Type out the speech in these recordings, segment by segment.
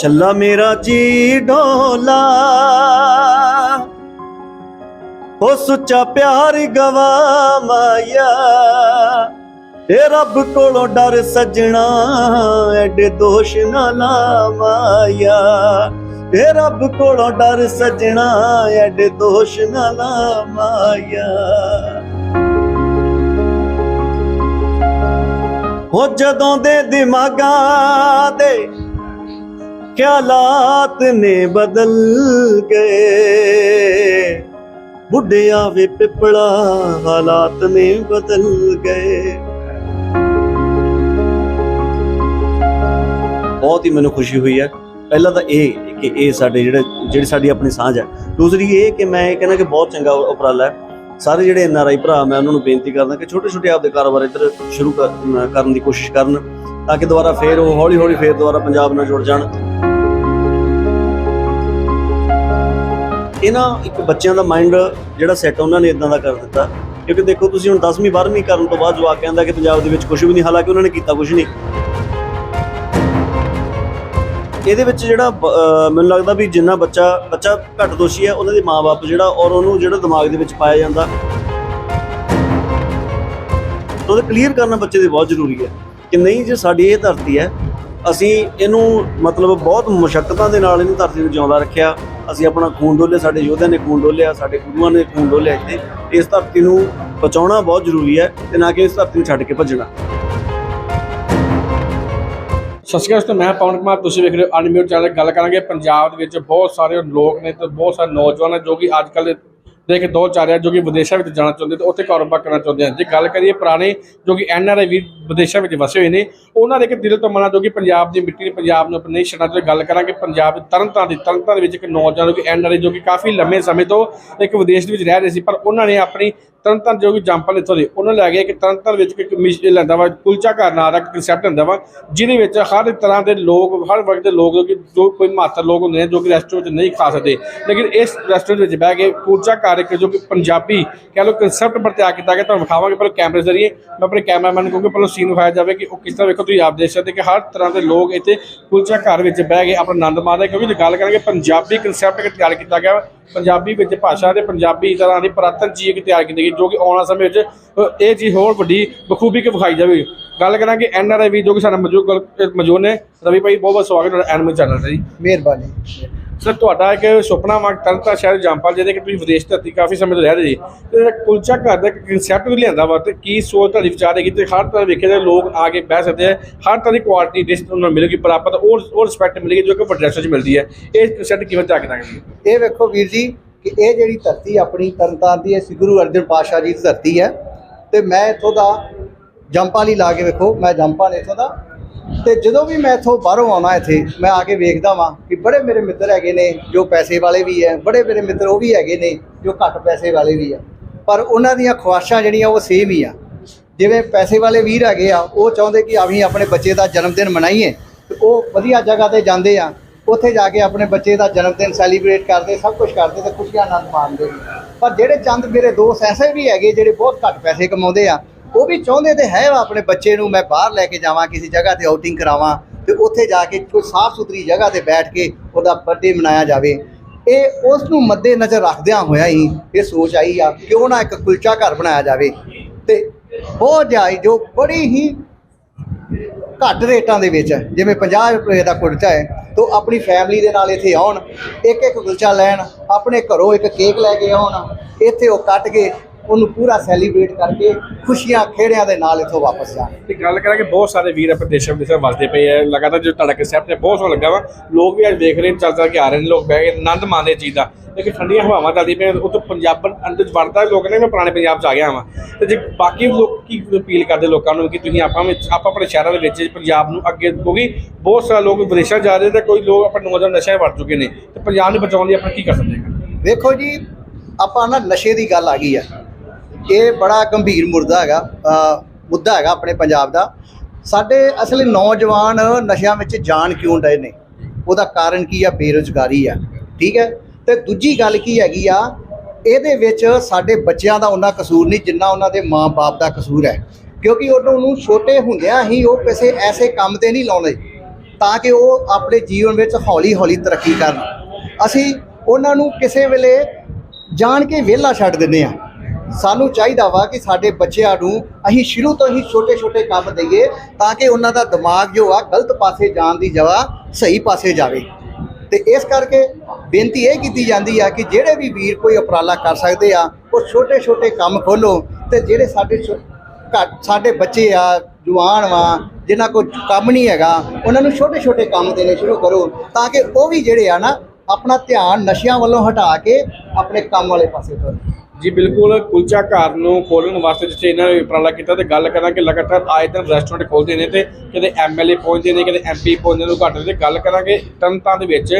ਛੱਲਾ ਮੇਰਾ ਜੀ ਢੋਲਾ ਉਹ ਸੁੱਚਾ ਪਿਆਰ ਗਵਾਮਾਇਆ ਏ ਰੱਬ ਕੋਲੋਂ ਡਰ ਸਜਣਾ, ਐਡੇ ਦੋਸ਼ ਨਾ ਲਾਮਾਇਆ ਏ ਰੱਬ ਕੋਲੋਂ ਡਰ ਸਜਣਾ, ਐਡੇ ਦੋਸ਼ ਨਾ ਲਾਮਾਇਆ ਹੋ ਜਦੋਂ ਦੇ ਦਿਮਾਗਾਂ ਦੇ ਖਿਆਲਾਤ ਨੇ ਬਦਲ ਗਏ? ਬੁੱਢਿਆ ਵੇ ਪਿਪਲਾ ਹਾਲਾਤ ਨੇ ਬਦਲ ਗਏ। ਬਹੁਤ ਹੀ ਮੈਨੂੰ ਖੁਸ਼ੀ ਹੋਈ ਹੈ। ਪਹਿਲਾਂ ਤਾਂ ਇਹ ਕਿ ਇਹ ਸਾਡੇ ਜਿਹੜੇ ਜਿਹੜੀ ਸਾਡੀ ਆਪਣੀ ਸਾਂਝ ਹੈ। ਦੂਸਰੀ ਇਹ ਕਿ ਮੈਂ ਇਹ ਕਹਿੰਦਾ ਕਿ ਬਹੁਤ ਚੰਗਾ ਉਪਰਾਲਾ ਹੈ। ਸਾਰੇ ਜਿਹੜੇ ਐਨ ਆਰ ਆਈ ਭਰਾ, ਮੈਂ ਉਹਨਾਂ ਨੂੰ ਬੇਨਤੀ ਕਰਦਾ ਕਿ ਛੋਟੇ ਛੋਟੇ ਆਪਦੇ ਕਾਰੋਬਾਰ ਇੱਧਰ ਸ਼ੁਰੂ ਕਰ- ਕਰਨ ਦੀ ਕੋਸ਼ਿਸ਼ ਕਰਨ। ਤਾਂ ਕਿ ਦੁਬਾਰਾ ਫੇਰ ਉਹ ਹੌਲੀ ਹੌਲੀ ਫੇਰ ਦੁਬਾਰਾ ਪੰਜਾਬ ਨਾਲ ਜੁੜ ਜਾਣ। ਇਹਨਾਂ ਇੱਕ ਬੱਚਿਆਂ ਦਾ ਮਾਈਂਡ ਜਿਹੜਾ ਸੈੱਟ ਉਹਨਾਂ ਨੇ ਇਦਾਂ ਦਾ ਕਰ ਦਿੱਤਾ। ਕਿਉਂਕਿ ਦੇਖੋ ਤੁਸੀਂ ਹੁਣ 10ਵੀਂ 12ਵੀਂ ਕਰਨ ਤੋਂ ਬਾਅਦ ਜਵਾਕ ਕਹਿੰਦਾ ਕਿ ਪੰਜਾਬ ਦੇ ਵਿੱਚ ਕੁਝ ਵੀ ਨਹੀਂ, ਹਾਲਾਂਕਿ ਉਹਨਾਂ ਨੇ ਕੀਤਾ ਕੁਝ ਨਹੀਂ। ਇਹਦੇ ਵਿੱਚ ਜਿਹੜਾ ਮੈਨੂੰ ਲੱਗਦਾ ਵੀ ਜਿੰਨਾ ਬੱਚਾ ਬੱਚਾ ਘੱਟ ਦੋਸ਼ੀ ਹੈ, ਉਹਨਾਂ ਦੇ ਮਾਪੇ ਜਿਹੜਾ, ਔਰ ਉਹਨੂੰ ਜਿਹੜਾ ਦਿਮਾਗ ਦੇ ਵਿੱਚ ਪਾਇਆ ਜਾਂਦਾ। ਉਹਦੇ ਕਲੀਅਰ ਕਰਨਾ ਬੱਚੇ ਦੇ ਬਹੁਤ ਜ਼ਰੂਰੀ ਹੈ। ਕਿ ਨਹੀਂ ਜੇ, ਸਾਡੀ ਇਹ ਧਰਤੀ ਹੈ। ਅਸੀਂ ਇਹਨੂੰ ਮਤਲਬ ਬਹੁਤ ਮੁਸ਼ਕਲਾਂ ਦੇ ਨਾਲ ਇਹਨੂੰ ਧਰਤੀ ਨੂੰ ਜਿਉਂਦਾ ਰੱਖਿਆ। ਅਸੀਂ ਆਪਣਾ ਖੂਨ ਡੋਲੇ ਸਾਡੇ ਯੋਧਿਆਂ ਨੇ ਖੂਨ ਡੋਲਿਆ, ਸਾਡੇ ਗੁਰੂਆਂ ਨੇ ਖੂਨ ਡੋਲਿਆ ਇੱਥੇ। ਇਸ ਧਰਤੀ ਨੂੰ ਬਚਾਉਣਾ ਬਹੁਤ ਜ਼ਰੂਰੀ ਹੈ ਤੇ ਨਾ ਕਿ ਇਸ ਧਰਤੀ ਨੂੰ ਛੱਡ ਕੇ ਭੱਜਣਾ। ਸਤਿ ਸ਼੍ਰੀ ਅਕਾਲ ਮੈਂ ਪਵਨ ਕੁਮਾਰ, ਤੁਸੀਂ ਵੇਖ ਰਹੇ ਹੋ ਅਨਮਿਊਟ ਚੈਨਲ। ਗੱਲ ਕਰਾਂਗੇ ਪੰਜਾਬ ਦੇ ਵਿੱਚ ਬਹੁਤ ਸਾਰੇ ਲੋਕ ਨੇ ਤੇ ਬਹੁਤ ਸਾਰੇ ਨੌਜਵਾਨ ਨੇ ਜੋ ਕਿ ਅੱਜ ਕੱਲ੍ਹ ਦੇ ਕੇ ਦੋ ਚਾਰ ਆ ਜੋ ਕਿ ਵਿਦੇਸ਼ਾਂ ਵਿੱਚ ਜਾਣਾ ਚਾਹੁੰਦੇ ਤੇ ਉੱਥੇ ਕਾਰੋਬਾਰ ਕਰਨਾ ਚਾਹੁੰਦੇ ਹਨ। ਜੇ ਗੱਲ ਕਰੀਏ ਪੁਰਾਣੇ ਜੋ ਕਿ ਐਨ ਆਰ ਆਈ ਵੀ ਵਿਦੇਸ਼ਾਂ ਵਿੱਚ ਵਸੇ ਹੋਏ ਨੇ, ਉਹਨਾਂ ਦੇ ਇੱਕ ਦਿਲ ਤੋਂ ਮਨਾ ਜੋ ਕਿ ਪੰਜਾਬ ਦੀ ਮਿੱਟੀ ਨੇ ਪੰਜਾਬ ਨੂੰ ਆਪਣੇ ਨਹੀਂ ਛੱਡਣਾ ਚਾਹੁੰਦੇ ਗੱਲ ਕਰਾਂਗੇ ਪੰਜਾਬ ਦੇ ਤਰਨਤਾਰਨ ਦੀ, ਤਰਨਤਾਰਨ ਦੇ ਵਿੱਚ ਇੱਕ ਨੌਜਵਾਨ ਜੋ ਕਿ ਐਨ ਆਰ ਆਈ ਜੋ ਕਿ ਕਾਫੀ ਲੰਮੇ ਸਮੇਂ ਤੋਂ ਇੱਕ ਵਿਦੇਸ਼ ਦੇ ਵਿੱਚ ਰਹਿ ਰਹੇ ਸੀ, ਪਰ ਉਹਨਾਂ ਨੇ ਆਪਣੀ ਤਰਨਤਾਰਨ ਜੋ ਕਿ ਜੰਪਲ ਇੱਥੋਂ ਦੇ, ਉਹਨਾਂ ਲੈ ਗਏ ਕਿ ਤਰਨਤਾਰਨ ਵਿੱਚ ਇੱਕ ਮਿਸ਼ ਲੈਂਦਾ ਵਾ, ਕੁਲਚਾ ਘਰ ਨਾਂ ਦਾ ਕਨਸੈਪਟ ਹੁੰਦਾ ਵਾ, ਜਿਹਦੇ ਵਿੱਚ ਹਰ ਤਰ੍ਹਾਂ ਦੇ ਲੋਕ, ਹਰ ਵਰਗ ਦੇ ਲੋਕ ਜੋ ਕਿ ਜੋ ਕੋਈ ਮਾਤਰ ਲੋਕ ਹੁੰਦੇ ਨੇ ਜੋ ਕਿ ਰੈਸਟੋਰੈਂਟ ਵਿੱਚ ਨਹੀਂ ਖਾ ਸਕਦੇ। ਲੇਕਿਨ ਇਸ ਰੈਸਟੋਰੈਂਟ ਵਿੱਚ ਬਹਿ ਕੇ ਕੁਲਚਾ ਘਰ ਇੱਕ ਜੋ ਕਿ ਪੰਜਾਬੀ ਕਹਿ ਲਓ ਕਨਸੈਪਟ ਪਰ ਕੀਤਾ ਗਿਆ, ਤੁਹਾਨੂੰ ਵਿਖਾਵਾਂਗੇ ਪਹਿਲਾਂ ਕੈਮਰੇ ਜ਼ਰੀਏ। ਮੈਂ ਆਪਣੇ ਕੈਮਰਾਮੈਨ ਨੂੰ ਕਿਉਂਕਿ ਪਹਿਲਾਂ ਸੀਨ ਵਿਖਾਇਆ ਜਾਵੇ ਕਿ ਉਹ ਕਿਸ ਤਰ੍ਹਾਂ ਵੇਖੋ, ਤੁਸੀਂ ਆਪ ਦੇਖ ਸਕਦੇ ਕਿ ਹਰ ਤਰ੍ਹਾਂ ਦੇ ਲੋਕ ਇੱਥੇ ਕੁਲਚਾ ਘਰ ਵਿੱਚ ਬਹਿ ਕੇ ਆਪਣਾ ਆਨੰਦ ਮਾਣਦੇ ਕਿਉਂਕਿ ਜੇ ਗੱਲ ਕਰਾਂਗੇ ਪੰਜਾਬੀ ਕਨਸੈਪਟ ਇੱਕ ਤਿਆਰ ਕੀਤਾ ਗਿਆ ਪੰਜਾਬੀ ਵਿੱਚ ਭਾਸ਼ਾ ਤੇ ਪੰਜਾਬੀ ਤਰ੍ਹਾਂ ਦੀ ਪੁਰਾਤਨ ਚੀਜ਼ ਇੱਕ ਤਿਆਰ ਕੀਤੀ ਗਈ, ਜੋ ਕਿ ਆਉਣ ਵਾਲੇ ਸਮੇਂ ਵਿੱਚ ਇਹ ਚੀਜ਼ ਹੋਰ ਵੱਡੀ ਬਖੂਬੀ ਕੇ ਵਿਖਾਈ ਜਾਵੇ ਗੱਲ ਕਰਾਂਗੇ ਐਨ ਆਰ ਆਈ ਵੀ ਜੋ ਕਿ ਸਾਡਾ ਮੌਜੂਦ ਗੱਲ- ਮੌਜੂਦ ਨੇ। ਰਵੀ ਭਾਈ, ਬਹੁਤ ਬਹੁਤ ਸਵਾਗਤ ਹੈ ਐਨਮ ਚੈਨਲ ਤੇ ਜੀ। ਮਿਹਰਬਾਨੀ। ਸਰ, ਤੁਹਾਡਾ ਇੱਕ ਸੁਪਨਾ ਵਾ ਤਰਤਾ ਸ਼ਹਿਰ ਜੰਪਾਲ ਜਿਹਦੇ ਕਿ ਤੁਸੀਂ ਵਿਦੇਸ਼ ਧਰਤੀ ਕਾਫੀ ਸਮੇਂ ਤੋਂ ਰਹਿ ਰਹੇ ਜੀ। ਤੇ ਕੁਲਚਾ ਘਰ ਦਾ ਕਨਸੈਪਟ ਵੀ ਲਿਆਂਦਾ ਵਾ, ਤੇ ਕੀ ਸੋਚ ਤੁਹਾਡੀ ਵਿਚਾਰ ਹੈਗੀ? ਤੇ ਹਰ ਤਰ੍ਹਾਂ ਵੇਖਿਆ ਤੇ ਲੋਕ ਆ ਕੇ ਬਹਿ ਸਕਦੇ ਆ, ਹਰ ਤਰ੍ਹਾਂ ਦੀ ਕੁਆਲਿਟੀ ਡਿਸ਼ ਉਹਨਾਂ ਨੂੰ ਮਿਲੇਗੀ, ਪ੍ਰਾਪਤ ਉਹ ਉਹ ਰਿਸਪੈਕਟ ਮਿਲੇਗੀ ਜੋ ਕਿ ਵੱਡੇ 'ਚ ਮਿਲਦੀ ਹੈ। ਇਹ ਕਨਸੈਪਟ ਕਿਵੇਂ ਤਿਆਰ ਕੀਤਾ ਗਿਆ ਇਹ ਵੇਖੋ ਵੀਰ ਜੀ, ਕਿ ਇਹ ਜਿਹੜੀ ਧਰਤੀ ਆਪਣੀ ਤਰਨਤਾਰਨ ਦੀ ਹੈ ਸ੍ਰੀ ਗੁਰੂ ਅਰਜਨ ਪਾਤਸ਼ਾਹ ਜੀ ਦੀ ਧਰਤੀ ਹੈ। ਤੇ ਮੈਂ ਇੱਥੋਂ ਦਾ ਜੰਪਾਂ ਲਈ ਲਾ ਕੇ ਵੇਖੋ, ਮੈਂ ਜੰਪਾਂ ਨੇ ਇੱਥੋਂ ਦਾ ਤੇ ਜਦੋਂ ਵੀ ਮੈਂ ਇੱਥੋਂ ਬਾਹਰੋਂ ਆਉਣਾ ਇੱਥੇ, ਮੈਂ ਆ ਕੇ ਵੇਖਦਾ ਵਾਂ ਕਿ ਬੜੇ ਮੇਰੇ ਮਿੱਤਰ ਹੈਗੇ ਨੇ, ਜੋ ਪੈਸੇ ਵਾਲੇ ਵੀ ਹੈ, ਬੜੇ ਮੇਰੇ ਮਿੱਤਰ ਉਹ ਵੀ ਹੈਗੇ ਨੇ, ਜੋ ਘੱਟ ਪੈਸੇ ਵਾਲੇ ਵੀ ਆ। ਪਰ ਉਹਨਾਂ ਦੀਆਂ ਖੁਆਇਸ਼ਾਂ ਜਿਹੜੀਆਂ ਉਹ ਸੇਮ ਹੀ ਆ। ਜਿਵੇਂ ਪੈਸੇ ਵਾਲੇ ਵੀਰ ਹੈਗੇ ਆ, ਉਹ ਚਾਹੁੰਦੇ ਕਿ ਅਸੀਂ ਆਪਣੇ ਬੱਚੇ ਦਾ ਜਨਮ ਦਿਨ ਮਨਾਈਏ, ਤੇ ਉਹ ਵਧੀਆ ਜਗ੍ਹਾ ਤੇ ਜਾਂਦੇ ਆ, ਉੱਥੇ ਜਾ ਕੇ ਆਪਣੇ ਬੱਚੇ ਦਾ ਜਨਮ ਦਿਨ ਸੈਲੀਬ੍ਰੇਟ ਕਰਦੇ, ਸਭ ਕੁਝ ਕਰਦੇ ਤੇ ਖੁਸ਼ੀਆਂ ਆਨੰਦ ਮਾਣਦੇ ਪਰ ਜਿਹੜੇ ਚੰਦ ਮੇਰੇ ਦੋਸਤ ਐਸੇ ਵੀ ਹੈਗੇ, ਜਿਹੜੇ ਬਹੁਤ ਘੱਟ ਪੈਸੇ ਕਮਾਉਂਦੇ ਆ ਉਹ ਵੀ ਚਾਹੁੰਦੇ ਤੇ ਹੈ ਵਾ ਆਪਣੇ ਬੱਚੇ ਨੂੰ ਮੈਂ ਬਾਹਰ ਲੈ ਕੇ ਜਾਵਾਂ, ਕਿਸੇ ਜਗ੍ਹਾ ਤੇ ਆਊਟਿੰਗ ਕਰਾਵਾਂ ਤੇ ਉੱਥੇ ਜਾ ਕੇ ਕੋਈ ਸਾਫ਼ ਸੁਥਰੀ ਜਗ੍ਹਾ ਤੇ ਬੈਠ ਕੇ ਉਹਦਾ ਬਰਥਡੇ ਮਨਾਇਆ ਜਾਵੇ। ਇਹ ਉਸ ਨੂੰ ਮੱਦੇ ਨਜ਼ਰ ਰੱਖਦਿਆਂ ਹੋਇਆ ਹੀ ਇਹ ਸੋਚ ਆਈ ਆ, ਕਿਉਂ ਨਾ ਇੱਕ ਕੁਲਚਾ ਘਰ ਬਣਾਇਆ ਜਾਵੇ। ਤੇ ਬਹੁਤ ਜਾਈ ਜੋ ਬੜੀ ਹੀ ਘੱਟ ਰੇਟਾਂ ਦੇ ਵਿੱਚ, ਜਿਵੇਂ 50 ਰੁਪਏ ਦਾ ਕੁਲਚਾ ਹੈ, ਤੋਂ ਆਪਣੀ ਫੈਮਿਲੀ ਦੇ ਨਾਲ ਇੱਥੇ ਆਉਣ ਇੱਕ ਇੱਕ ਕੁਲਚਾ ਲੈਣ, ਆਪਣੇ ਘਰੋਂ ਇੱਕ ਕੇਕ ਲੈ ਕੇ ਆਉਣ, ਇੱਥੇ ਉਹ ਕੱਟ ਕੇ ਉਹਨੂੰ ਪੂਰਾ ਸੈਲੀਬ੍ਰੇਟ ਕਰਕੇ ਖੁਸ਼ੀਆਂ ਖੇੜਿਆਂ ਦੇ ਨਾਲ ਇੱਥੋਂ ਵਾਪਸ ਜਾਣ। ਤੇ ਗੱਲ ਕਰਾਂਗੇ ਬਹੁਤ ਸਾਰੇ ਵੀਰ ਆਪਣੇ ਦੇਸ਼ਾਂ ਵਿਦੇਸ਼ਾਂ ਵਸਦੇ ਪਏ ਆ। ਲਗਾਤਾਰ ਜੋ ਤੁਹਾਡਾ ਕਨਸੈਪਟ ਹੈ ਬਹੁਤ ਸੋਹਣਾ ਲੱਗਾ ਵਾ। ਲੋਕ ਵੀ ਅੱਜ ਦੇਖ ਰਹੇ ਨੇ ਚੱਲ ਚੱਲ ਕੇ ਆ ਰਹੇ ਨੇ ਲੋਕ ਬਹਿ ਕੇ ਆਨੰਦ ਮਾਣਦੇ ਚੀਜ਼ ਦਾ। ਲੇਕਿਨ ਠੰਡੀਆਂ ਹਵਾਵਾਂ ਚੱਲਦੀ ਪਈਆਂ ਉਹ ਤੋਂ ਪੰਜਾਬ ਅੰਦਰ ਵੜਦਾ ਲੋਕ ਨੇ ਮੈਂ ਪੁਰਾਣੇ ਪੰਜਾਬ ਚ ਆ ਗਿਆ ਵਾਂ। ਤੇ ਜੇ ਬਾਕੀ ਲੋਕ ਕੀ ਅਪੀਲ ਕਰਦੇ ਲੋਕਾਂ ਨੂੰ ਕਿ ਤੁਸੀਂ ਆਪਾਂ ਵਿੱਚ ਆਪਾਂ ਆਪਣੇ ਸ਼ਹਿਰਾਂ ਦੇ ਵਿੱਚ ਪੰਜਾਬ ਨੂੰ ਅੱਗੇ ਕਿਉਂਕਿ ਬਹੁਤ ਸਾਰੇ ਲੋਕ ਵਿਦੇਸ਼ਾਂ ਜਾ ਰਹੇ ਤੇ ਕੋਈ ਲੋਕ ਆਪਣੇ ਨੌਜਵਾਨ ਨਸ਼ਿਆਂ ਵੜ ਚੁੱਕੇ ਨੇ। ਤੇ ਪੰਜਾਬ ਨੂੰ ਬਚਾਉਣ ਲਈ ਆਪਾਂ ਕੀ ਕਰ ਸਕਦੇ ਹਾਂ? ਵੇਖੋ ਜੀ ਆਪਾਂ ਨਾ ਨਸ਼ੇ ਦੀ ਗੱਲ ਆ ਗਈ ਆ। ਇਹ ਬੜਾ ਗੰਭੀਰ ਮੁਰਦਾ ਹੈਗਾ ਮੁੱਦਾ ਹੈਗਾ ਆਪਣੇ ਪੰਜਾਬ ਦਾ। ਸਾਡੇ ਅਸਲ ਨੌਜਵਾਨ ਨਸ਼ਿਆਂ ਵਿੱਚ ਜਾਣ ਕਿਉਂ ਡਏ ਨੇ? ਉਹਦਾ ਕਾਰਨ ਕੀ ਆ? ਬੇਰੁਜ਼ਗਾਰੀ ਆ, ਠੀਕ ਹੈ? ਤੇ ਦੂਜੀ ਗੱਲ ਕੀ ਹੈਗੀ ਆ, ਇਹਦੇ ਵਿੱਚ ਸਾਡੇ ਬੱਚਿਆਂ ਦਾ ਉਹਨਾਂ ਕਸੂਰ ਨਹੀਂ ਜਿੰਨਾ ਉਹਨਾਂ ਦੇ ਮਾਪੇ ਦਾ ਕਸੂਰ ਹੈ। ਕਿਉਂਕਿ ਉਹਨਾਂ ਨੂੰ ਛੋਟੇ ਹੁੰਦਿਆਂ ਹੀ ਉਹ ਕਿਸੇ ਐਸੇ ਕੰਮ ਤੇ ਨਹੀਂ ਲਾਉਂਦੇ, ਤਾਂ ਕਿ ਉਹ ਆਪਣੇ ਜੀਵਨ ਵਿੱਚ ਹੌਲੀ-ਹੌਲੀ ਤਰੱਕੀ ਕਰਨ। ਅਸੀਂ ਉਹਨਾਂ ਨੂੰ ਕਿਸੇ ਵੇਲੇ ਜਾਣ ਕੇ ਵਿਹਲਾ ਛੱਡ ਦਿੰਦੇ ਆ ਸਾਨੂੰ ਚਾਹੀਦਾ ਵਾ ਕਿ ਸਾਡੇ ਬੱਚਿਆਂ ਨੂੰ ਅਸੀਂ ਸ਼ੁਰੂ ਤੋਂ ਹੀ ਛੋਟੇ-ਛੋਟੇ ਕੰਮ ਦਈਏ ਤਾਂ ਕਿ ਉਹਨਾਂ ਦਾ ਦਿਮਾਗ ਜੋ ਆ ਗਲਤ ਪਾਸੇ ਜਾਣ ਦੀ ਜਗ੍ਹਾ ਸਹੀ ਪਾਸੇ ਜਾਵੇ। ਤੇ ਇਸ ਕਰਕੇ ਬੇਨਤੀ ਇਹ ਕੀਤੀ ਜਾਂਦੀ ਆ ਕਿ ਜਿਹੜੇ ਵੀ ਵੀਰ ਕੋਈ ਉਪਰਾਲਾ ਕਰ ਸਕਦੇ ਆ, ਉਹ ਛੋਟੇ-ਛੋਟੇ ਕੰਮ ਖੋਲੋ ਤੇ ਜਿਹੜੇ ਸਾਡੇ ਛੋ- ਘੱਟ ਸਾਡੇ ਬੱਚੇ ਆ, ਜਵਾਨ ਵਾ, ਜਿਨ੍ਹਾਂ ਕੋਲ ਕੰਮ ਨਹੀਂ ਹੈਗਾ, ਉਹਨਾਂ ਨੂੰ ਛੋਟੇ-ਛੋਟੇ ਕੰਮ ਦੇਣੇ ਸ਼ੁਰੂ ਕਰੋ ਤਾਂ ਕਿ ਉਹ ਵੀ ਜਿਹੜੇ ਆ ਨਾ ਆਪਣਾ ਧਿਆਨ ਨਸ਼ਿਆਂ ਵੱਲੋਂ ਹਟਾ ਕੇ ਆਪਣੇ ਕੰਮ ਵਾਲੇ ਪਾਸੇ ਤੁਰਨ ਜੀ ਬਿਲਕੁਲ ਕੁਲਚਾ ਘਰ ਨੂੰ ਖੋਲਣ ਵਾਸਤੇ ਜਿੱਥੇ ਇਹਨਾਂ ਨੇ ਉਪਰਾਲਾ ਕੀਤਾ ਤੇ ਗੱਲ ਕਰਾਂਗੇ ਲਗਾਤਾਰ ਆਏ ਦਿਨ ਰੈਸਟੋਰੈਂਟ ਖੋਲਦੇ ਨੇ ਤੇ ਕਦੇ ਐਮਐਲਏ ਪਹੁੰਚਦੇ ਨੇ ਕਦੇ ਐਮਪੀ ਪਹੁੰਚਦੇ ਨੇ ਉਦਘਾਟਨ ਤੇ ਗੱਲ ਕਰਾਂਗੇ ਤਨਤਾਂ ਦੇ ਵਿੱਚ।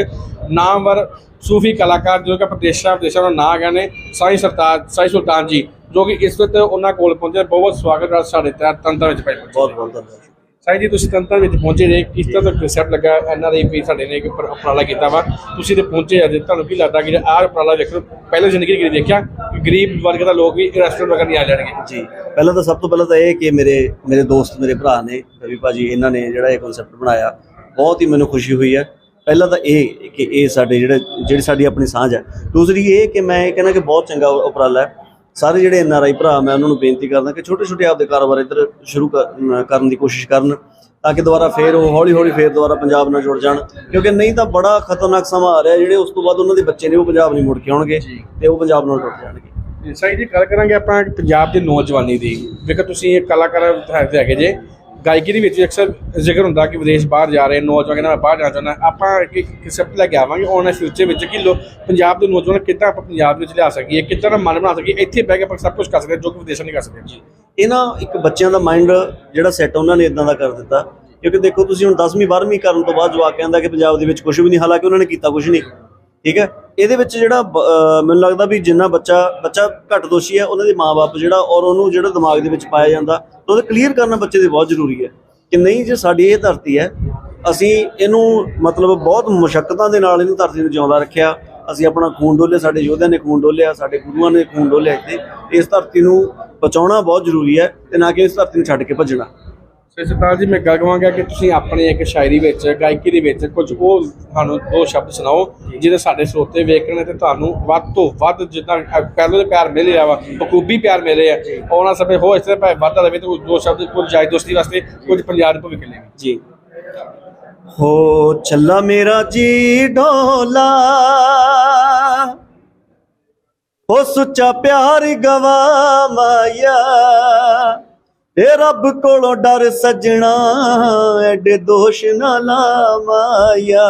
ਨਾਮਵਰ ਸੂਫੀ ਕਲਾਕਾਰ ਜੋ ਕਿ ਪ੍ਰਦੇਸ਼ਾਂ ਵਿਦੇਸ਼ਾਂ ਦਾ ਨਾਂ ਹੈਗਾ ਨੇ ਸਾਈਂ ਸਰਤਾਜ ਸਾਈਂ ਸੁਲਤਾਨ ਜੀ ਜੋ ਕਿ ਇਸ ਵਕਤ ਉਹਨਾਂ ਕੋਲ ਪਹੁੰਚੇ ਬਹੁਤ ਸਵਾਗਤ ਹੈ ਸਾਡੇ ਤਨਤਾਂ ਵਿੱਚ ਭਾਈ। ਪਹੁੰਚੇ ਬਹੁਤ ਬਹੁਤ ਧੰਨਵਾਦ। ਸਾਈਂ ਜੀ, ਤੁਸੀਂ ਤੰਤਰ ਵਿੱਚ ਪਹੁੰਚੇ ਜੇ, ਕਿਸ ਤਰ੍ਹਾਂ ਦਾ ਕਨਸੈਪਟ ਲੱਗਾ? ਇਹਨਾਂ ਦੇ ਵੀ ਸਾਡੇ ਨੇ ਇੱਕ ਉਪਰ- ਉਪਰਾਲਾ ਕੀਤਾ ਵਾ। ਤੁਸੀਂ ਤੇ ਪਹੁੰਚੇ ਅੱਜ ਤੁਹਾਨੂੰ ਕੀ ਲੱਗਦਾ ਕਿ ਆਹ ਉਪਰਾਲਾ ਵੇਖੋ ਪਹਿਲਾਂ ਜ਼ਿੰਦਗੀ ਵਿੱਚ ਦੇਖਿਆ? ਕਿ ਗਰੀਬ ਵਰਗ ਦਾ ਲੋਕ ਵੀ ਰੈਸਟੋਰੈਂਟ ਵਗੈਰਾ ਨਹੀਂ ਆ ਜਾਣਗੇ। ਜੀ, ਪਹਿਲਾਂ ਤਾਂ ਸਭ ਤੋਂ ਪਹਿਲਾਂ ਤਾਂ ਇਹ ਕਿ ਮੇਰੇ ਮੇਰੇ ਦੋਸਤ, ਮੇਰੇ ਭਰਾ ਨੇ, ਰਵੀ ਭਾਜੀ, ਇਹਨਾਂ ਨੇ ਜਿਹੜਾ ਇਹ ਕਨਸੈਪਟ ਬਣਾਇਆ। ਬਹੁਤ ਹੀ ਮੈਨੂੰ ਖੁਸ਼ੀ ਹੋਈ ਹੈ। ਪਹਿਲਾਂ ਤਾਂ ਇਹ ਕਿ ਇਹ ਸਾਡੇ ਜਿਹੜੇ, ਜਿਹੜੀ ਸਾਡੀ ਆਪਣੀ ਸਾਂਝ ਹੈ। ਦੂਸਰੀ ਇਹ ਕਿ ਮੈਂ ਇਹ ਕਹਿੰਦਾ ਕਿ ਬਹੁਤ ਚੰਗਾ ਉਪਰਾਲਾ ਹੈ। ਸਾਰੇ ਜਿਹੜੇ ਐਨ ਆਰ ਆਈ ਭਰਾ ਮੈਂ ਉਹਨਾਂ ਨੂੰ ਬੇਨਤੀ ਕਰਦਾ ਕਿ ਛੋਟੇ ਛੋਟੇ ਆਪਦੇ ਕਾਰੋਬਾਰ ਇੱਧਰ ਸ਼ੁਰੂ ਕਰ- ਕਰਨ ਦੀ ਕੋਸ਼ਿਸ਼ ਕਰਨ ਤਾਂ ਕਿ ਦੁਬਾਰਾ ਫੇਰ ਉਹ ਹੌਲੀ ਹੌਲੀ ਫੇਰ ਦੁਬਾਰਾ ਪੰਜਾਬ ਨਾਲ ਜੁੜ ਜਾਣ। ਕਿਉਂਕਿ ਨਹੀਂ ਤਾਂ ਬੜਾ ਖਤਰਨਾਕ ਸਮਾਂ ਆ ਰਿਹਾ ਜਿਹੜੇ ਉਸ ਤੋਂ ਬਾਅਦ ਉਹਨਾਂ ਦੇ ਬੱਚੇ ਨੇ ਉਹ ਪੰਜਾਬ ਨਹੀਂ ਮੁੜ ਕੇ ਆਉਣਗੇ ਤੇ ਉਹ ਪੰਜਾਬ ਨਾਲ ਜੁੜ ਜਾਣਗੇ। ਸਾਈਂ ਜੀ ਗੱਲ ਕਰਾਂਗੇ ਆਪਾਂ ਪੰਜਾਬ ਦੀ ਨੌਜਵਾਨੀ ਦੀ। ਵੇਖੋ ਤੁਸੀਂ ਇਹ ਕਲਾਕਾਰ ਹੈਗੇ ਜੇ ਗਾਇਕੀ ਦੇ ਵਿੱਚ ਅਕਸਰ ਜ਼ਿਕਰ ਹੁੰਦਾ ਕਿ ਵਿਦੇਸ਼ ਬਾਹਰ ਜਾ ਰਹੇ ਨੌਜਵਾਨ ਕਹਿੰਦਾ ਮੈਂ ਬਾਹਰ ਜਾਣਾ ਚਾਹੁੰਦਾ, ਆਪਾਂ ਇੱਕ ਕਨਸੈਪਟ ਲੈ ਕੇ ਆਵਾਂਗੇ ਆਉਣ ਫਿਊਚਰ ਵਿੱਚ ਕਿ ਲੋ, ਪੰਜਾਬ ਦੇ ਨੌਜਵਾਨ ਕਿੱਦਾਂ ਆਪਾਂ ਪੰਜਾਬ ਵਿੱਚ ਲਿਆ ਸਕੀਏ, ਕਿੱਦਾਂ ਦਾ ਮਨ ਬਣਾ ਸਕੀਏ, ਇੱਥੇ ਬਹਿ ਕੇ ਆਪਾਂ ਸਭ ਕੁਝ ਕਰ ਸਕਦੇ ਜੋ ਕਿ ਵਿਦੇਸ਼ਾਂ ਨਹੀਂ ਕਰ ਸਕਦੇ ਜੀ, ਇਹਨਾਂ ਇੱਕ ਬੱਚਿਆਂ ਦਾ ਮਾਈਂਡ ਜਿਹੜਾ ਸੈੱਟ ਉਹਨਾਂ ਨੇ ਇਦਾਂ ਦਾ ਕਰ ਦਿੱਤਾ। ਕਿਉਂਕਿ ਦੇਖੋ ਤੁਸੀਂ ਹੁਣ 10ਵੀਂ 12ਵੀਂ ਕਰਨ ਤੋਂ ਬਾਅਦ ਜਵਾਕ ਕਹਿੰਦਾ ਕਿ ਪੰਜਾਬ ਦੇ ਵਿੱਚ ਕੁਝ ਵੀ ਨਹੀਂ, ਹਾਲਾਂਕਿ ਉਹਨਾਂ ਨੇ ਕੀਤਾ ਕੁਝ ਨਹੀਂ। ਠੀਕ ਹੈ? ਇਹਦੇ ਵਿੱਚ ਜਿਹੜਾ ਬ- ਮੈਨੂੰ ਲੱਗਦਾ ਵੀ ਜਿੰਨਾ ਬੱਚਾ ਬੱਚਾ ਘੱਟ ਦੋਸ਼ੀ ਹੈ ਉਹਨਾਂ ਦੇ ਮਾਪੇ ਜਿਹੜਾ, ਔਰ ਉਹਨੂੰ ਜਿਹੜਾ ਦਿਮਾਗ ਦੇ ਵਿੱਚ ਪਾਇਆ ਜਾਂਦਾ, ਤਾਂ ਉਹਦੇ ਕਲੀਅਰ ਕਰਨਾ ਬੱਚੇ ਦੇ ਬਹੁਤ ਜ਼ਰੂਰੀ ਹੈ ਕਿ ਨਹੀਂ ਜੇ ਸਾਡੀ ਇਹ ਧਰਤੀ ਹੈ, ਅਸੀਂ ਇਹਨੂੰ ਮਤਲਬ ਬਹੁਤ ਮੁਸ਼ਕਲਾਂ ਦੇ ਨਾਲ ਇਹਨੂੰ ਧਰਤੀ ਨੂੰ ਜਿਉਂਦਾ ਰੱਖਿਆ, ਅਸੀਂ ਆਪਣਾ ਖੂਨ ਡੋਲੇ ਸਾਡੇ ਯੋਧਿਆਂ ਨੇ ਖੂਨ ਡੋਲਿਆ, ਸਾਡੇ ਗੁਰੂਆਂ ਨੇ ਖੂਨ ਡੋਲਿਆ ਇੱਥੇ, ਇਸ ਧਰਤੀ ਨੂੰ ਬਚਾਉਣਾ ਬਹੁਤ ਜ਼ਰੂਰੀ ਹੈ ਤੇ ਨਾ ਕਿ ਇਸ ਧਰਤੀ ਨੂੰ ਛੱਡ ਕੇ ਭੱਜਣਾ। ਸੋ ਸਰਦਾਰ ਜੀ ਮੈਂ ਗੱਲ ਕਿ ਤੁਸੀਂ ਆਪਣੀ ਇੱਕ ਸ਼ਾਇਰੀ ਵਿੱਚ ਗਾਇਕੀ ਦੇ ਵਿੱਚ ਕੁਝ ਉਹ ਸਾਨੂੰ ਦੋ ਸ਼ਬਦ ਸੁਣਾਓ ਜਿਹਦੇ ਸਾਡੇ ਸਰੋਤੇ ਵੇਖਣੇ ਤੇ ਤੁਹਾਨੂੰ ਵੱਧ ਤੋਂ ਵੱਧ ਜਿੱਦਾਂ ਪਹਿਲੋਂ ਦੇ ਪਿਆਰ ਮਿਲ ਰਿਹਾ ਵਾ ਬਖੂਬੀ ਪਿਆਰ ਮਿਲ ਰਿਹਾ। ਆਉਣਾ ਸਮੇਂ ਹੋ ਇਸ ਤਰ੍ਹਾਂ ਭਾਵੇਂ ਵੱਧਦਾ ਰਹੇ ਤੇ ਕੁਝ ਦੋ ਸ਼ਬਦ ਕੁਝ ਜਾਇ ਦੋਸਤੀ ਵਾਸਤੇ ਕੁਝ ਪੰਜਾਬ ਦੇ ਭਵਿੱਖ ਲਈ। ਜੀ। ਹੋ ਚੱਲਾ ਮੇਰਾ ਜੀ ਢੋਲਾ ਹੋ ਸੁੱਚਾ ਪਿਆਰ ਗਵਾ ਮਾਇਆ। ਏ ਰੱਬ ਕੋਲੋਂ ਡਰ ਸਜਣਾ ਐਡੇ ਦੋਸ਼ ਨਾ ਲਾ ਮਾਇਆ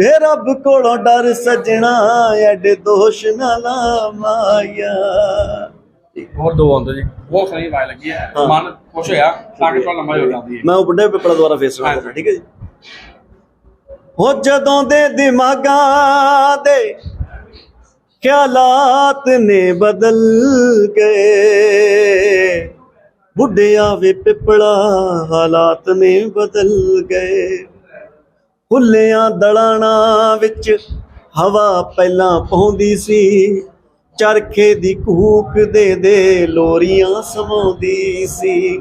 ਏ ਰੱਬ ਕੋਲੋਂ ਡਰ ਸਜਣਾ ਐਡੇ ਦੋਸ਼ ਨਾ ਲਾ ਮਾਇਆ ਹੋਰ ਦੋ ਆਉਂਦੇ ਜੀ। ਬਹੁਤ ਸਹੀ ਵਾਇ ਲੱਗੀ ਹੈ। ਹਾਂ। ਮਨ ਖੁਸ਼ ਹੋਇਆ ਤਾਂ ਕਿ ਲੰਮਾ ਹੋ ਜਾਂਦੀ ਹੈ। ਮੈਂ ਉਹ ਬੁੱਢੇ ਪਿੱਪਲ ਦੁਆਰਾ ਸੁਣਾ ਦਿੰਦਾ ਠੀਕ ਹੈ ਜੀ। ਹੋ ਜਦੋਂ ਦੇ ਦਿਮਾਗਾਂ ਦੇ ਖਿਆਲਾਤ ਨੇ ਬਦਲ ਗਏ ਬੁੱਢਿਆ ਵੇ ਪਿੱਪਲਾ ਹਾਲਾਤ ਨੇ ਬਦਲ ਗਏ। ਫੁੱਲਿਆਂ ਦਲਾਣਾ ਵਿੱਚ ਹਵਾ ਪਹਿਲਾਂ ਪਾਉਂਦੀ ਸੀ, ਚਰਖੇ ਦੀ ਕੂਕ ਦੇ ਦੇ ਲੋਰੀਆਂ ਸਮਾਉਂਦੀ ਸੀ।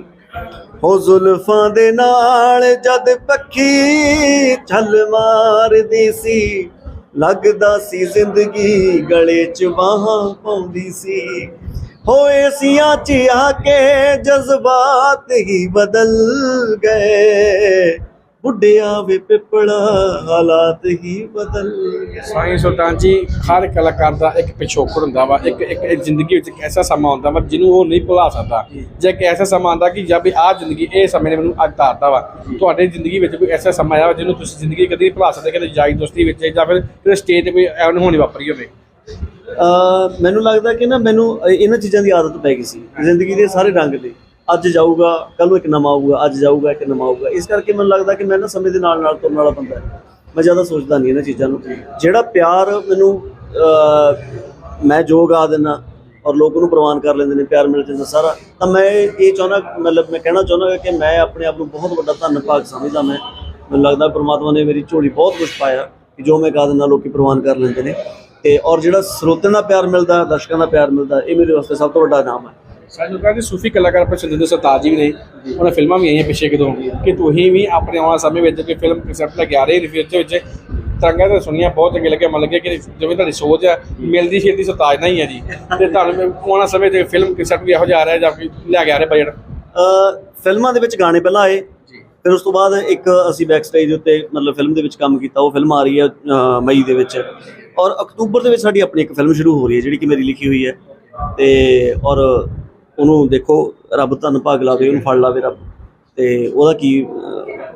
ਹੋ ਜ਼ੁਲਫਾਂ ਦੇ ਨਾਲ ਜਦ ਪੱਖੀ ਛਲ ਮਾਰਦੀ ਸੀ, ਲੱਗਦਾ ਸੀ ਜ਼ਿੰਦਗੀ ਗਲੇ 'ਚ ਬਾਹਾਂ ਪਾਉਂਦੀ ਸੀ। ਹੋਏ ਸੀਆਂ 'ਚ ਕੇ ਜਜ਼ਬਾਤ ਹੀ ਬਦਲ ਗਏ। ਬੁੱਢਿਆ ਵੇ ਪਿੱਪਲਾ ਹਾਲਾਤ ਹੀ ਬਦਲ ਗਏ। ਸਾਈਂ ਸੁਲਤਾਨ ਜੀ, ਹਰ ਕਲਾਕਾਰ ਦਾ ਇੱਕ ਪਿਛੋਕੜ ਹੁੰਦਾ ਵਾ, ਇੱਕ ਇੱਕ ਜ਼ਿੰਦਗੀ ਵਿੱਚ ਇੱਕ ਐਸਾ ਸਮਾਂ ਹੁੰਦਾ ਵਾ ਜਿਹਨੂੰ ਉਹ ਨਹੀਂ ਭੁਲਾ ਸਕਦਾ। ਜੇ ਇੱਕ ਐਸਾ ਸਮਾਂ ਆਉਂਦਾ ਕਿ ਜਾਂ ਵੀ ਆਹ ਜ਼ਿੰਦਗੀ ਇਹ ਸਮੇਂ ਨੇ ਮੈਨੂੰ ਅੱਜ ਧਾਰਤਾ ਵਾ, ਤੁਹਾਡੇ ਜ਼ਿੰਦਗੀ ਵਿੱਚ ਕੋਈ ਐਸਾ ਸਮਾਂ ਆਇਆ ਵਾ ਜਿਹਨੂੰ ਤੁਸੀਂ ਜ਼ਿੰਦਗੀ ਕਦੀ ਨਹੀਂ ਭੁਲਾ ਸਕਦੇ, ਕਦੇ ਜਾਈ ਦੋਸਤੀ ਵਿੱਚ ਜਾਂ ਫਿਰ ਕਿਤੇ ਸਟੇਜ ਤੇ ਕੋਈ ਐਵੇਂ ਹੋਣੀ ਵਾਪਰੀ ਹੋਵੇ। ਮੈਨੂੰ ਲੱਗਦਾ ਕਿ ਨਾ ਮੈਨੂੰ ਇਹਨਾਂ ਚੀਜ਼ਾਂ ਦੀ ਆਦਤ ਪੈ ਗਈ ਸੀ। ਜ਼ਿੰਦਗੀ ਦੇ ਸਾਰੇ ਰੰਗ ਦੇ। ਅੱਜ ਜਾਊਗਾ ਕੱਲ ਨੂੰ ਇੱਕ ਨਵਾਂ ਆਊਗਾ ਅੱਜ ਜਾਊਗਾ ਇੱਕ ਨਵਾਂ ਆਊਗਾ। ਇਸ ਕਰਕੇ ਮੈਨੂੰ ਲੱਗਦਾ ਕਿ ਮੈਂ ਨਾ ਸਮੇਂ ਦੇ ਨਾਲ ਨਾਲ ਤੁਰਨ ਵਾਲਾ ਬੰਦਾ ਮੈਂ ਜ਼ਿਆਦਾ ਸੋਚਦਾ ਨਹੀਂ ਇਹਨਾਂ ਚੀਜ਼ਾਂ ਨੂੰ। ਜਿਹੜਾ ਪਿਆਰ ਮੈਨੂੰ ਅਹ, ਮੈਂ ਜੋ ਗਾ ਦਿੰਦਾ ਔਰ ਲੋਕ ਉਹਨੂੰ ਪ੍ਰਵਾਨ ਕਰ ਲੈਂਦੇ ਨੇ ਪਿਆਰ ਮਿਲ ਜਾਂਦਾ ਸਾਰਾ ਤਾਂ ਮੈਂ ਇਹ ਚਾਹੁੰਦਾ ਮਤਲਬ ਮੈਂ ਕਹਿਣਾ ਚਾਹੁੰਦਾ ਕਿ ਮੈਂ ਆਪਣੇ ਆਪ ਨੂੰ ਬਹੁਤ ਵੱਡਾ ਧੰਨ ਭਾਗ ਸਮਝਦਾ ਮੈਂ। ਮੈਨੂੰ ਲੱਗਦਾ ਪ੍ਰਮਾਤਮਾ ਨੇ ਮੇਰੀ ਝੋਲੀ ਬਹੁਤ ਕੁਝ ਪਾਇਆ ਕਿ ਜੋ ਮੈਂ ਗਾ ਦਿੰਦਾ ਲੋਕੀ ਪ੍ਰਵਾਨ ਕਰ ਲੈਂਦੇ ਨੇ। ਤੇ ਔਰ ਜਿਹੜਾ ਸਰੋਤਿਆਂ ਦਾ ਪਿਆਰ ਮਿਲਦਾ ਦਰਸ਼ਕਾਂ ਦਾ ਪਿਆਰ ਮਿਲਦਾ ਇਹ ਮੇਰੇ ਵਾਸਤੇ ਸਭ ਤੋਂ ਵੱਡਾ ਨਾਮ ਹੈ। ਸਾਜੂ ਕਹਿੰਦੇ ਸੂਫੀ ਕਲਾਕਾਰ ਦੇ ਸਰਤਾਜ ਜੀ ਵੀ ਨੇ ਉਹਨਾਂ ਫਿਲਮਾਂ ਵੀ ਆਈਆਂ ਪਿੱਛੇ ਕਿਦੋਂ ਕਿ ਤੁਸੀਂ ਵੀ ਆਪਣੇ ਆਉਣ ਸਮੇਂ ਵਿੱਚ ਕੋਈ ਫਿਲਮ ਕਨਸੈਪਟ ਲੈ ਕੇ ਆ ਰਹੇ ਵਿੱਚ। ਤਰੰਗਾਂ ਤੇ ਸੁਣੀਆਂ ਬਹੁਤ ਚੰਗੇ ਲੱਗੇ ਮਨ ਲੱਗੇ ਕਿ ਜਿਵੇਂ ਤੁਹਾਡੀ ਸੋਚ ਹੈ ਮਿਲਦੀ ਛੇਤੀ ਸਰਤਾਜ ਨਹੀਂ ਹੈ ਜੀ। ਤੇ ਤੁਹਾਨੂੰ ਆਉਣ ਸਮੇਂ ਤੇ ਫਿਲਮ ਕਨਸੈਪਟ ਵੀ ਇਹੋ ਜਿਹਾ ਆ ਰਿਹਾ ਜਾਂ ਕੋਈ ਲੈ ਕੇ ਆ ਰਿਹਾ ਬਜਟ ਫਿਲਮਾਂ ਦੇ ਵਿੱਚ ਗਾਣੇ ਪਹਿਲਾਂ ਆਏ ਫਿਰ ਉਸ ਤੋਂ ਬਾਅਦ ਇੱਕ ਅਸੀਂ ਬੈਕ ਸਟੇਜ ਦੇ ਉੱਤੇ ਮਤਲਬ ਫਿਲਮ ਦੇ ਵਿੱਚ ਕੰਮ ਕੀਤਾ ਉਹ ਫਿਲਮ ਆ ਰਹੀ ਹੈ ਮਈ ਦੇ ਵਿੱਚ। ਔਰ ਅਕਤੂਬਰ ਦੇ ਵਿੱਚ ਸਾਡੀ ਆਪਣੀ ਇੱਕ ਫਿਲਮ ਸ਼ੁਰੂ ਹੋ ਰਹੀ ਹੈ, ਜਿਹੜੀ ਕਿ ਮੇਰੀ ਲਿਖੀ ਹੋਈ ਹੈ। ਤੇ ਔਰ ਉਹਨੂੰ ਦੇਖੋ, ਰੱਬ ਧੰਨ ਭਾਗ ਲਾਵੇ, ਉਹਨੂੰ ਫੜ ਲਾਵੇ ਰੱਬ। ਤੇ ਉਹਦਾ ਕੀ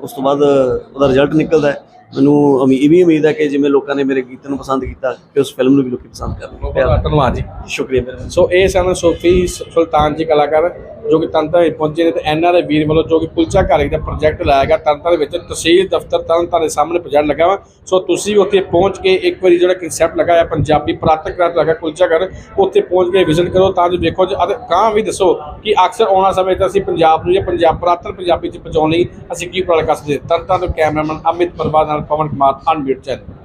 ਉਸ ਤੋਂ ਬਾਅਦ ਉਹਦਾ ਰਿਜ਼ਲਟ ਨਿਕਲਦਾ ਹੈ। ਮੈਨੂੰ ਉਮੀ- ਇਹ ਵੀ ਉਮੀਦ ਹੈ ਕਿ ਜਿਵੇਂ ਲੋਕਾਂ ਨੇ ਮੇਰੇ ਗੀਤ ਨੂੰ ਪਸੰਦ ਕੀਤਾ ਕਿ ਉਸ ਫਿਲਮ ਨੂੰ ਵੀ ਲੋਕੀ ਪਸੰਦ ਕਰਨਗੇ। ਬਹੁਤ ਧੰਨਵਾਦ ਜੀ। ਸ਼ੁਕਰੀਆ ਮੇਰੇ ਸੋ ਇਹ ਸਨ ਸੋਫੀ ਸੁਲਤਾਨ ਜੀ ਕਲਾਕਾਰ ਜੋ ਕਿ ਤੰਤਾ ਵਿੱਚ ਪਹੁੰਚੇ ਨੇ ਤੇ ਇਹਨਾਂ ਦੇ ਵੀਰ ਵੱਲੋਂ ਜੋ ਕਿ ਕੁਲਚਾ ਘਰ ਦਾ ਪ੍ਰੋਜੈਕਟ ਲਾਇਆ ਗਿਆ ਤੰਤਾ ਦੇ ਵਿੱਚ ਤਹਿਸੀਲ ਦਫ਼ਤਰ ਤੰਤਾ ਦੇ ਸਾਹਮਣੇ ਪ੍ਰੋਜੈਕਟ ਲੱਗਾ ਵਾ। ਸੋ ਤੁਸੀਂ ਵੀ ਉੱਥੇ ਪਹੁੰਚ ਕੇ ਇੱਕ ਵਾਰੀ ਜਿਹੜਾ ਕਨਸੈਪਟ ਲਗਾਇਆ ਪੰਜਾਬੀ ਪੁਰਾਤਨ ਕਲਾ ਲਗਾ ਕੁਲਚਾ ਘਰ ਉੱਥੇ ਪਹੁੰਚ ਕੇ ਵਿਜ਼ਿਟ ਕਰੋ ਤਾਂ ਜੋ ਦੇਖੋ ਜੀ ਅਤੇ ਕਾਂ ਵੀ ਦੱਸੋ ਕਿ ਅਕਸਰ ਆਉਣਾ ਸਮੇਂ ਤਾਂ ਅਸੀਂ ਪੰਜਾਬ ਨੂੰ ਜਾਂ ਪੰਜਾਬ ਪੁਰਾਤਨ ਪੰਜਾਬੀ ਚ ਪਹੁੰਚਾਉਣ ਲਈ ਅਸੀਂ ਕੀ ਉਪਰਾਲਾ ਕਰ ਸਕਦੇ? ਤੰਤਾ ਤੋਂ ਕੈਮਰਾਮੈਨ ਅਮਿਤ ਪਰਵਾਰ ਨਾਲ ਪਵਨ ਕੁਮਾਰ ਅਨਮਿਊਟ ਚੈਨਲ